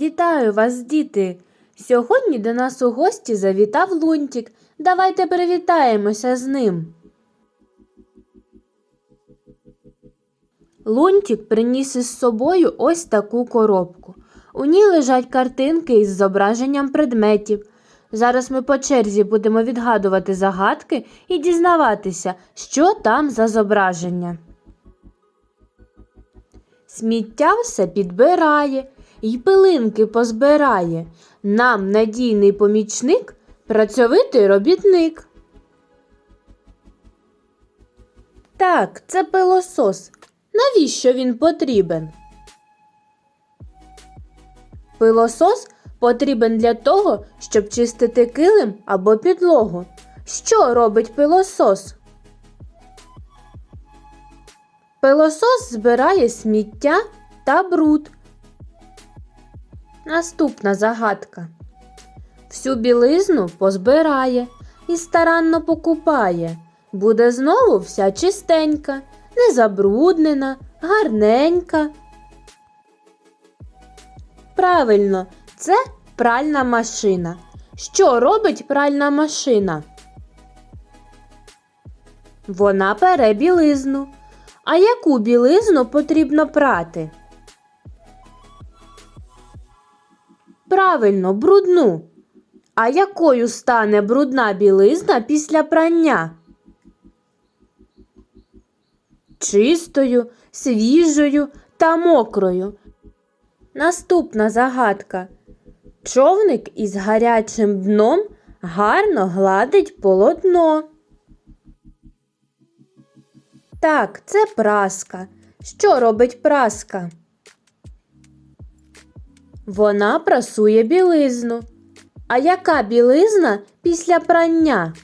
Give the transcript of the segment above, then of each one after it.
Вітаю вас, діти! Сьогодні до нас у гості завітав Лунтік. Давайте привітаємося з ним. Лунтік приніс із собою ось таку коробку. У ній лежать картинки із зображенням предметів. Зараз ми по черзі будемо відгадувати загадки і дізнаватися, що там за зображення. Сміття все підбирає й пилинки позбирає. Нам надійний помічник, працьовитий робітник. Так, це пилосос. Навіщо він потрібен? Пилосос потрібен для того, щоб чистити килим або підлогу. Що робить пилосос? Пилосос збирає сміття та бруд. Наступна загадка. Всю білизну позбирає і старанно покупає. Буде знову вся чистенька, незабруднена, гарненька. Правильно, це пральна машина. Що робить пральна машина? Вона пере білизну. А яку білизну потрібно прати? Правильно, брудну. А якою стане брудна білизна після прання? Чистою, свіжою та мокрою. Наступна загадка. Човник із гарячим дном гарно гладить полотно. Так, це праска. Що робить праска? Вона прасує білизну. А яка білизна після прання?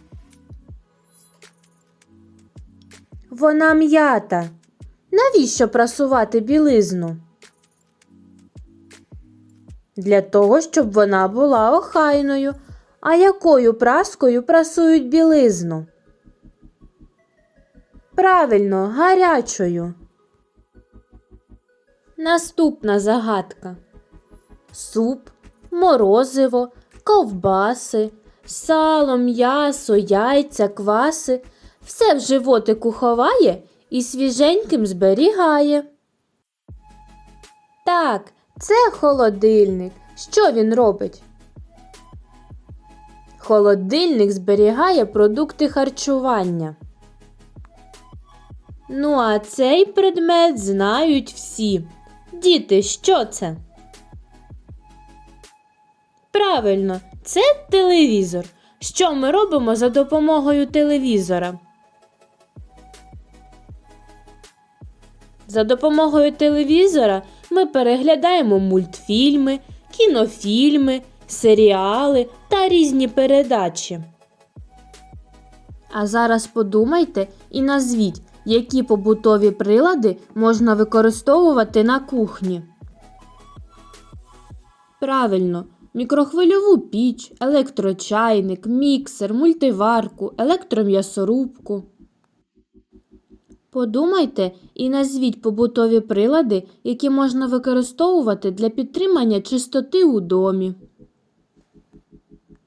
Вона м'ята. Навіщо прасувати білизну? Для того, щоб вона була охайною. А якою праскою прасують білизну? Правильно, гарячою. Наступна загадка. Суп, морозиво, ковбаси, сало, м'ясо, яйця, кваси все в животику ховає і свіженьким зберігає. Так, це холодильник. Що він робить? Холодильник зберігає продукти харчування. Ну, а цей предмет знають всі. Діти, що це? Правильно, це телевізор. Що ми робимо за допомогою телевізора? За допомогою телевізора ми переглядаємо мультфільми, кінофільми, серіали та різні передачі. А зараз подумайте і назвіть, які побутові прилади можна використовувати на кухні. Правильно, мікрохвильову піч, електрочайник, міксер, мультиварку, електром'ясорубку. Подумайте і назвіть побутові прилади, які можна використовувати для підтримання чистоти у домі.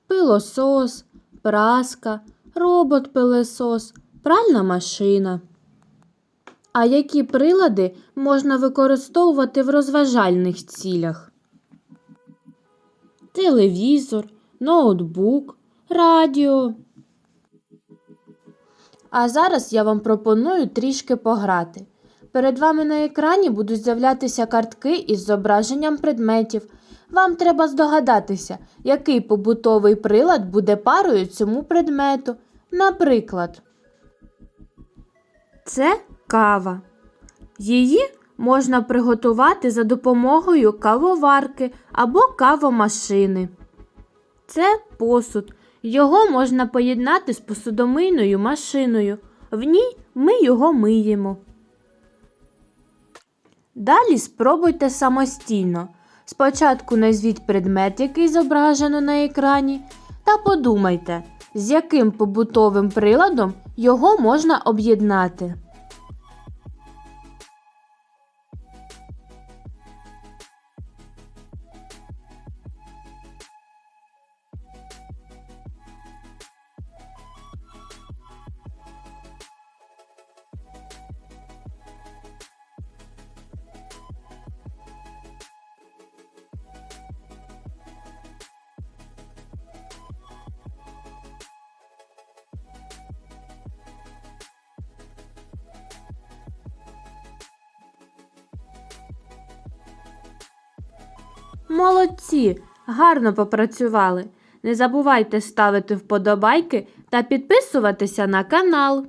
Пилосос, праска, робот-пилесос, пральна машина. А які прилади можна використовувати в розважальних цілях? Телевізор, ноутбук, радіо. А зараз я вам пропоную трішки пограти. Перед вами на екрані будуть з'являтися картки із зображенням предметів. Вам треба здогадатися, який побутовий прилад буде парою цьому предмету. Наприклад, це кава. Її можна приготувати за допомогою кавоварки або кавомашини. Це посуд. Його можна поєднати з посудомийною машиною. В ній ми його миємо. Далі спробуйте самостійно. Спочатку назвіть предмет, який зображено на екрані, та подумайте, з яким побутовим приладом його можна об'єднати. Молодці, гарно попрацювали. Не забувайте ставити вподобайки та підписуватися на канал.